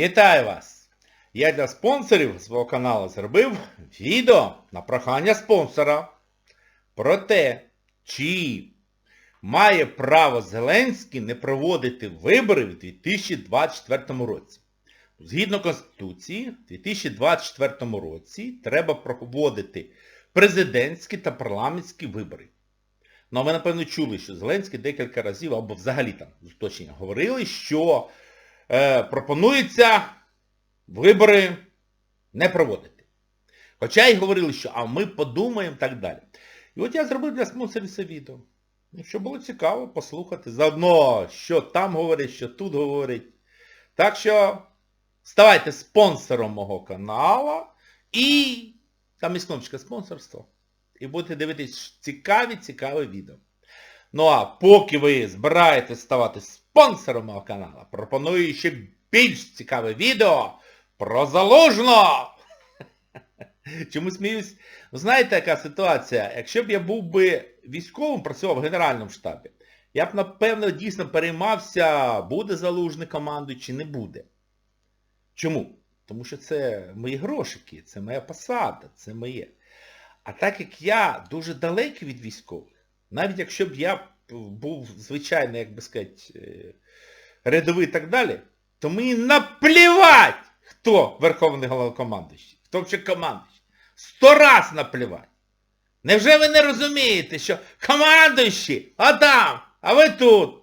Вітаю вас! Я для спонсорів свого каналу зробив відео на прохання спонсора про те, чи має право Зеленський не проводити вибори в 2024 році. Згідно Конституції, в 2024 році треба проводити президентські та парламентські вибори. Ну, а ви, напевно, чули, що Зеленський декілька разів, або взагалі там з говорили, що е, пропонується вибори не проводити. Хоча й говорили, що а ми подумаємо так далі. І от я зробив для спонсорів це відео. Ну, що було цікаво послухати. Заодно, що там говорять, що тут говорять. Так що ставайте спонсором мого каналу і там є кнопочка спонсорство. І будете дивитись цікаві, цікаві відео. Ну а поки ви збираєтесь ставати спонсором мого каналу, пропоную ще більш цікаве відео про залужно. Чому сміюсь? Ну, Знаєте, яка ситуація? Якщо б я був би військовим, працював в Генеральному штабі, я б, напевно, дійсно переймався, буде залужний командою чи не буде. Чому? Тому що це мої грошики, це моя посада, це моє. А так як я дуже далекий від військових, навіть якщо б я був звичайно, як би сказати, е, рядовий і так далі, то мені наплівать, хто Верховний Головнокомандуючий, хто ще командуючий. Сто раз наплівать. Невже ви не розумієте, що командуючий, а там, а ви тут?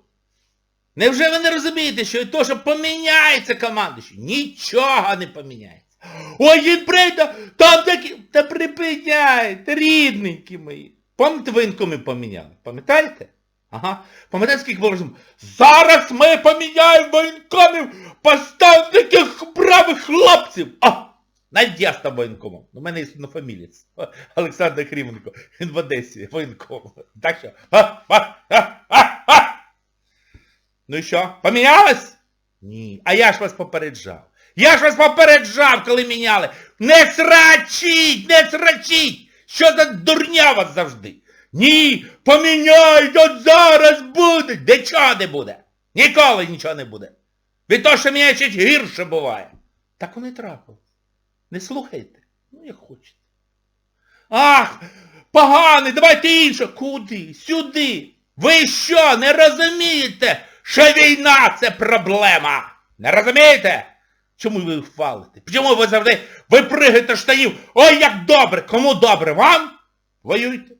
Невже ви не розумієте, що і то, що поміняється командуючий, нічого не поміняється. Ой, він прийде, там такі, та припиняйте, рідненькі мої. Пам'ятаєте, воєнкоми поміняли? Пам'ятаєте? Ага. Пам'ятаєте, скільки було? Зараз ми поміняємо воєнкомів, поставимо таких бравих хлопців. А! Навіть став воєнкомом. У мене є однофамілець. Олександр Кріменко. Він в Одесі воєнком. Так що. А, а, а, а, а! Ну і що? Помінялось? Ні. А я ж вас попереджав. Я ж вас попереджав, коли міняли. Не срачіть, не срачіть! Що за дурня вас завжди? Ні, поміняють, от зараз буде. Де чого не буде? Ніколи нічого не буде. Від того, що міняє щось гірше буває. Так воно і трапилось. Не слухайте. Ну, як хочете. Ах, поганий, давайте інше. Куди? Сюди. Ви що, не розумієте, що війна це проблема? Не розумієте? Чому ви хвалите? Чому ви завжди випригаєте з штанів? Ой, як добре! Кому добре? Вам? Воюйте.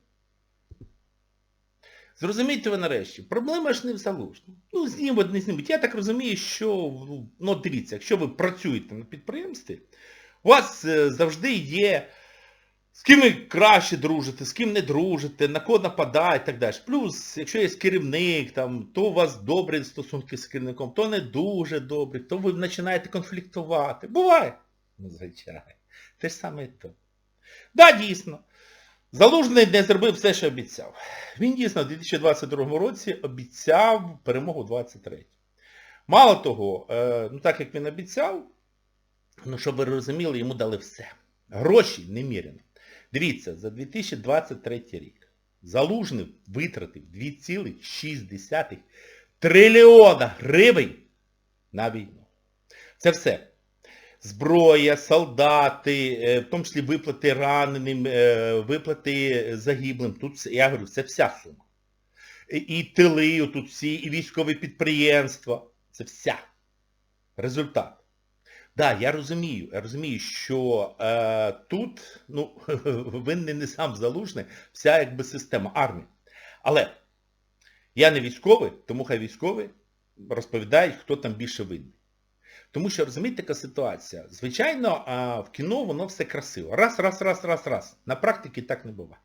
Зрозумійте ви нарешті, проблема ж не в залужному. Ну, знімуть, не знімуть. Я так розумію, що, ну, ну, дивіться, якщо ви працюєте на підприємстві, у вас е, завжди є з ким ви краще дружите, з ким не дружите, на кого нападає і так далі. Плюс, якщо є керівник, там, то у вас добрі стосунки з керівником, то не дуже добрі, то ви починаєте конфліктувати. Буває. Ну, звичайно. Те ж саме і то. Да, дійсно. Залужний не зробив все, що обіцяв. Він дійсно в 2022 році обіцяв перемогу 23. Мало того, е, ну так як він обіцяв, ну щоб ви розуміли, йому дали все. Гроші неміряно. Дивіться, за 2023 рік Залужний витратив 2,6 трильйона гривень на війну. Це все. Зброя, солдати, е, в тому числі виплати раненим, е, виплати загиблим. Тут я говорю, це вся сума. І, тили, тут всі, і військові підприємства. Це вся. Результат. Так, да, я розумію, я розумію, що е, тут, ну, винний не сам залужний, вся якби система армії. Але я не військовий, тому хай військові розповідають, хто там більше винний. Тому що, розумієте, така ситуація. Звичайно, в кіно воно все красиво. Раз, раз, раз, раз, раз. На практиці так не буває.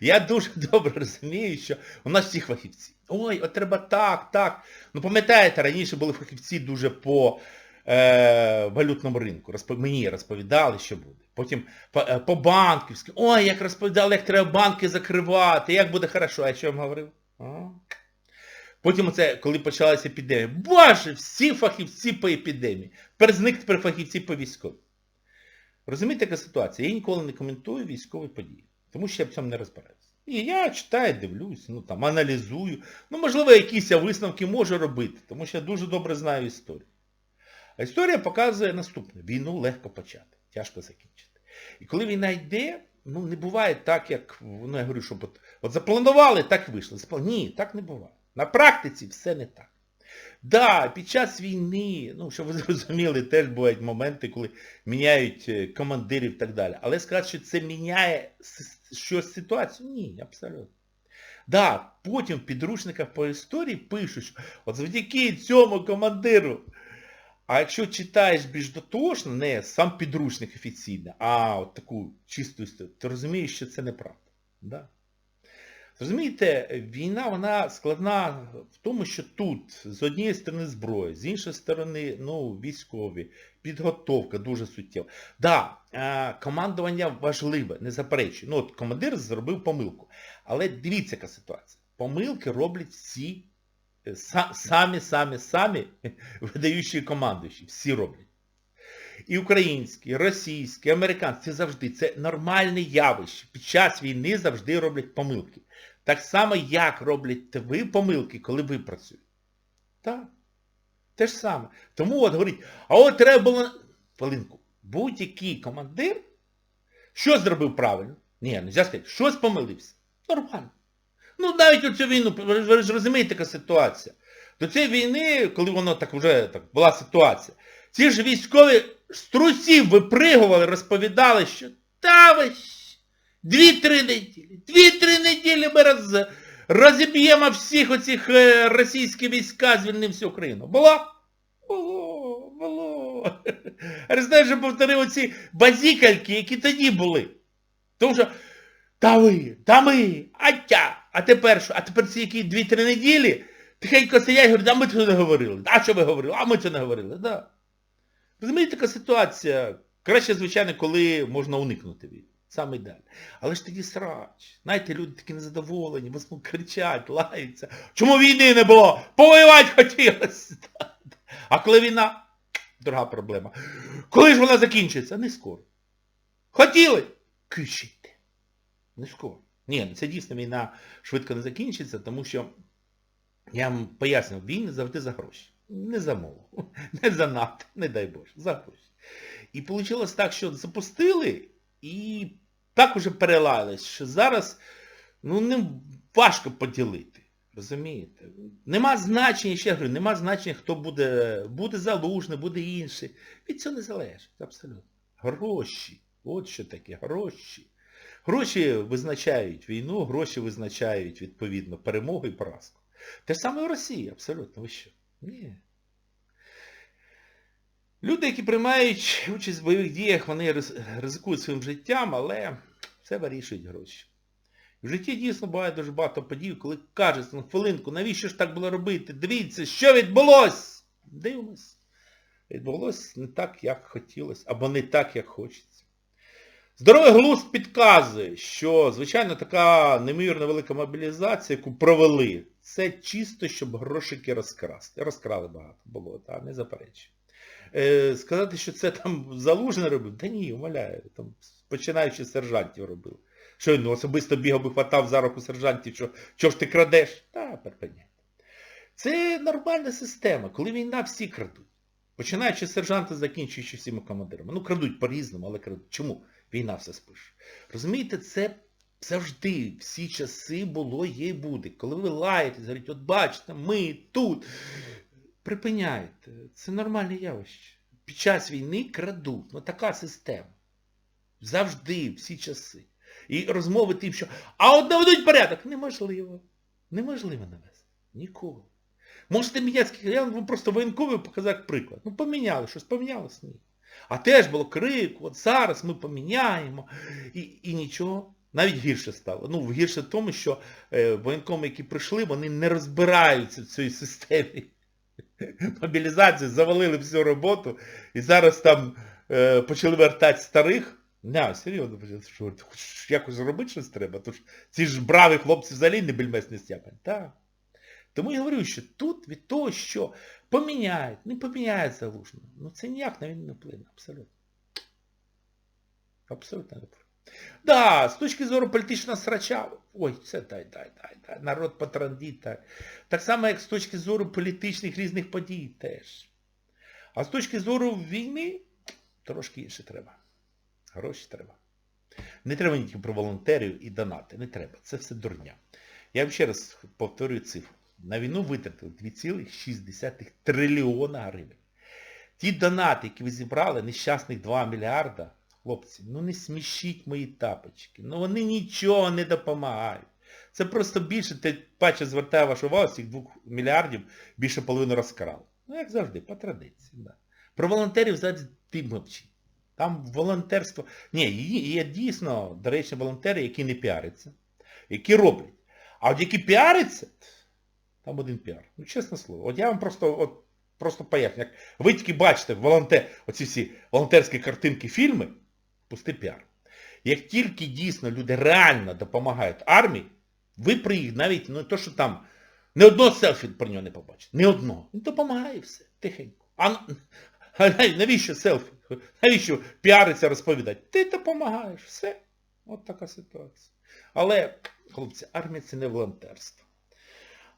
Я дуже добре розумію, що у нас всі фахівці. Ой, от треба так, так. Ну пам'ятаєте, раніше були фахівці дуже по е, валютному ринку. Розпов... Мені розповідали, що буде. Потім по, е. Ой, як розповідали, як треба банки закривати, як буде хорошо. А я що вам говорив? А? Потім оце, коли почалася епідемія. Боже, всі фахівці по епідемії. Тепер зник тепер фахівці по військовій. Розумієте, яка ситуація? Я ніколи не коментую військові події. Тому що я в цьому не розбираюся. І я читаю, дивлюсь, ну там, аналізую. Ну, можливо, якісь висновки можу робити, тому що я дуже добре знаю історію. А історія показує наступне. Війну легко почати, тяжко закінчити. І коли війна йде, ну не буває так, як, ну я говорю, щоб от, от запланували, так вийшло. Ні, так не буває. На практиці все не так. Да, під час війни, ну, щоб ви зрозуміли, теж бувають моменти, коли міняють е, командирів і так далі. Але сказати, що це міняє щось ситуацію? Ні, абсолютно. Да, потім в підручниках по історії пишуть, що от завдяки цьому командиру. А якщо читаєш більш дотошно, не сам підручник офіційний, а от таку чисту історію, ти розумієш, що це неправда. Да? Розумієте, війна вона складна в тому, що тут з однієї сторони зброя, з іншої сторони ну, військові, підготовка дуже суттєва. Да, е, командування важливе, не заперечую. Ну, от командир зробив помилку. Але дивіться, яка ситуація. Помилки роблять всі е, самі, самі, самі видаючі командуючі. Всі роблять. І українські, і російські, і американські, це завжди, це нормальне явище. Під час війни завжди роблять помилки. Так само, як роблять ви помилки, коли ви працюєте. Так. Те ж саме. Тому от говорить, а от треба було... Хвилинку. Будь-який командир, що зробив правильно? Ні, не сказати, щось помилився. Нормально. Ну навіть оцю війну, ви ж розумієте, яка ситуація. До цієї війни, коли воно так вже так була ситуація, ці ж військові з трусів випригували, розповідали, що та ви дві-три неділі, дві-три неділі ми роз, розіб'ємо всіх оцих е, російських війська, звільнимо всю Україну. Було? Було, було. А знаєш, що повторив оці базікальки, які тоді були. Тому що та ви, та ми, а тя. А тепер що? А тепер ці які дві-три неділі тихенько сидять і говорять, а ми це не говорили. А що ви говорили? А ми це не говорили. Да. Розумієте, така ситуація. Краще, звичайно, коли можна уникнути від. Саме ідеально. Але ж тоді срач. Знаєте, люди такі незадоволені, бо кричать, лаються. Чому війни не було? Повоювати хотілося. А коли війна? Друга проблема. Коли ж вона закінчиться? Не скоро. Хотіли? Кричите. Не скоро. Ні, ну це дійсно війна швидко не закінчиться, тому що, я вам пояснював, війни завжди за гроші. Не за мову, не за НАТО, не дай Боже, за гроші. І вийшло так, що запустили і так уже перелаялись, що зараз ну, не важко поділити. Розумієте? Нема значення, ще говорю, нема значення, хто буде, буде залужний, буде інший. Від цього не залежить, абсолютно. Гроші. От що таке, гроші. Гроші визначають війну, гроші визначають, відповідно, перемогу і поразку. Те саме в Росії, абсолютно. Ви що? Ні. Люди, які приймають участь в бойових діях, вони ризикують своїм життям, але все вирішують гроші. В житті дійсно буває дуже багато подій, коли кажуть, ну хвилинку, навіщо ж так було робити? Дивіться, що відбулось! Дивимось. Відбулось не так, як хотілося, або не так, як хочеться. Здоровий глузд підказує, що, звичайно, така неймовірно велика мобілізація, яку провели, це чисто, щоб грошики розкрасти. Розкрали багато було, та, не заперечую. Е, сказати, що це там залужний робив, та ні, умоляю, там, починаючи з сержантів робив. Що він особисто бігав би хватав за руку сержантів, що, що ж ти крадеш? Та, перпеняй. Це нормальна система, коли війна всі крадуть. Починаючи з сержанта, закінчуючи всіма командирами. Ну, крадуть по-різному, але крадуть. Чому? Війна все спише. Розумієте, це завжди, всі часи було, є і буде. Коли ви лаєтесь, говорите, от бачите, ми тут. Припиняйте. Це нормальне явище. Під час війни крадуть. Ну така система. Завжди, всі часи. І розмови тим, що а от наведуть порядок. Неможливо. Неможливо навести. Ніколи. Можете міняти, я вам просто воєнковий показав приклад. Ну поміняли, щось помінялось? Ні. А теж було крик, от зараз ми поміняємо. І, і нічого. Навіть гірше стало. Ну, гірше в тому, що е, воєнкоми, які прийшли, вони не розбираються в цій системі. Мобілізації, завалили всю роботу, і зараз там е, почали вертати старих. Не, серйозно, що, хоч якось зробити щось треба, тож ці ж браві хлопці взагалі не більмес не стяпають. Так. Тому я говорю, що тут від того, що поміняють, не поміняють залужно, ну це ніяк на він не вплине, абсолютно. Абсолютно не вплине. Да, з точки зору політичного срача, ой, це дай, дай, дай, дай, народ потрандить, так. Так само, як з точки зору політичних різних подій теж. А з точки зору війни трошки інше треба. Гроші треба. Не треба тільки про волонтерів і донати. Не треба. Це все дурня. Я вам ще раз повторюю цифру. На війну витратили 2,6 трильйона гривень. Ті донати, які ви зібрали, нещасних 2 мільярда, хлопці, ну не смішіть мої тапочки. Ну вони нічого не допомагають. Це просто більше, те паче звертає вашу увагу, з цих 2 мільярдів більше половину розкрали. Ну, як завжди, по традиції. Да. Про волонтерів зараз ти мовчи. Там волонтерство... Ні, є дійсно, до речі, волонтери, які не піаряться, які роблять. А от які піаряться, там один піар. Ну, чесне слово. От я вам просто от, просто поясню. Як ви тільки бачите волонтер, оці всі волонтерські картинки, фільми, пустий піар. Як тільки дійсно люди реально допомагають армії, ви при їх навіть, ну то, що там, не одного селфі про нього не побачите. Не одного. Він допомагає все, тихенько. А, а навіщо селфі? Навіщо піариться, розповідати? Ти допомагаєш, все. От така ситуація. Але, хлопці, армія це не волонтерство.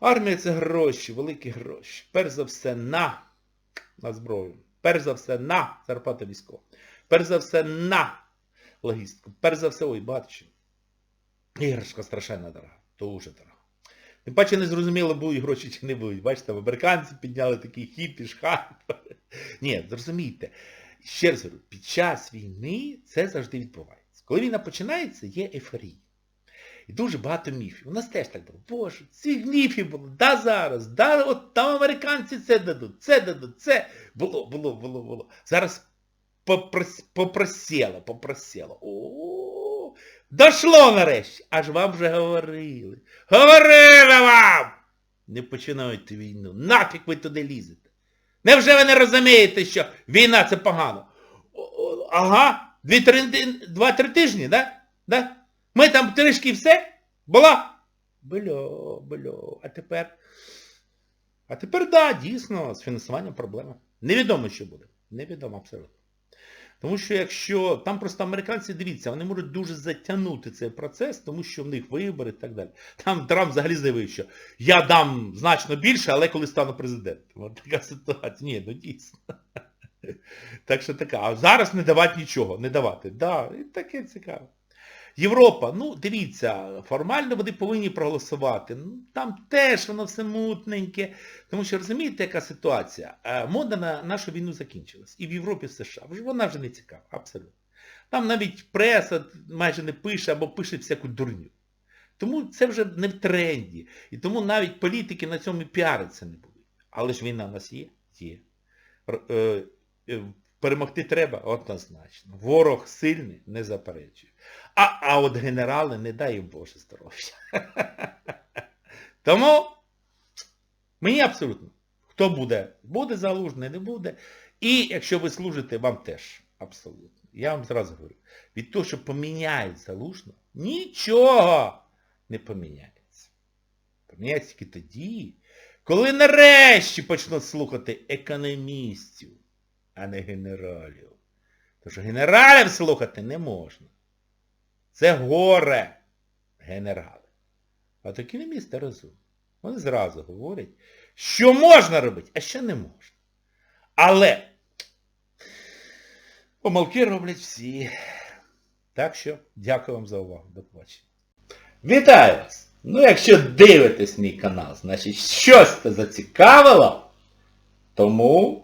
Армія це гроші, великі гроші. Перш за все на, на зброю. Перш за все на зарплату військових. Перш за все на логістику. Перш за все, ой, чого. Іграшка страшенно дорога. Дуже дорога. Тим паче не зрозуміло, будуть гроші чи не будуть. Бачите, американці підняли такий хіп, шхат. Ні, зрозумійте. Ще раз говорю, під час війни це завжди відбувається. Коли війна починається, є ейфорія. І дуже багато міфів. У нас теж так було. Боже, цих міфів було. Да зараз, да от там американці це дадуть, це дадуть, це. Було, було, було, було. Зараз попрос- попросіло, попросіло. О, дошло нарешті. Аж вам вже говорили. Говорили вам! Не починайте війну. Нафіг ви туди лізете. Невже ви не розумієте, що війна це погано? Ага, два-три тижні, да? Да? Ми там трішки все? Була? Бельо, бельо. А тепер? А тепер, да, дійсно, з фінансуванням проблема. Невідомо, що буде. Невідомо абсолютно. Тому що якщо, там просто американці, дивіться, вони можуть дуже затягнути цей процес, тому що в них вибори і так далі. Там Трамп взагалі заявив, що я дам значно більше, але коли стану президентом. От така ситуація. Ні, ну дійсно. Так що така. А зараз не давати нічого, не давати. Да, і таке цікаво. Європа, ну дивіться, формально вони повинні проголосувати. Ну, там теж воно все мутненьке. Тому що розумієте, яка ситуація? Е, Мода на нашу війну закінчилась. І в Європі, і в США. Вона вже не цікава, абсолютно. Там навіть преса майже не пише або пише всяку дурню. Тому це вже не в тренді. І тому навіть політики на цьому піариться не будуть. Але ж війна в нас є? Є. Перемогти треба однозначно. Ворог сильний, не заперечує. А, а от генерали, не дай Боже здоров'я. Тому мені абсолютно. Хто буде? Буде залужний, не буде. І якщо ви служите, вам теж. Абсолютно. Я вам зразу говорю. Від того, що поміняють залужного, нічого не поміняється. Поміняється тільки тоді, коли нарешті почнуть слухати економістів, а не генералів. Тому що генералів слухати не можна. Це горе генерали. А то економісти розумні. Вони зразу говорять, що можна робити, а що не можна. Але помилки роблять всі. Так що, дякую вам за увагу. До побачення. Вітаю вас! Ну, якщо дивитесь мій канал, значить щось це зацікавило, тому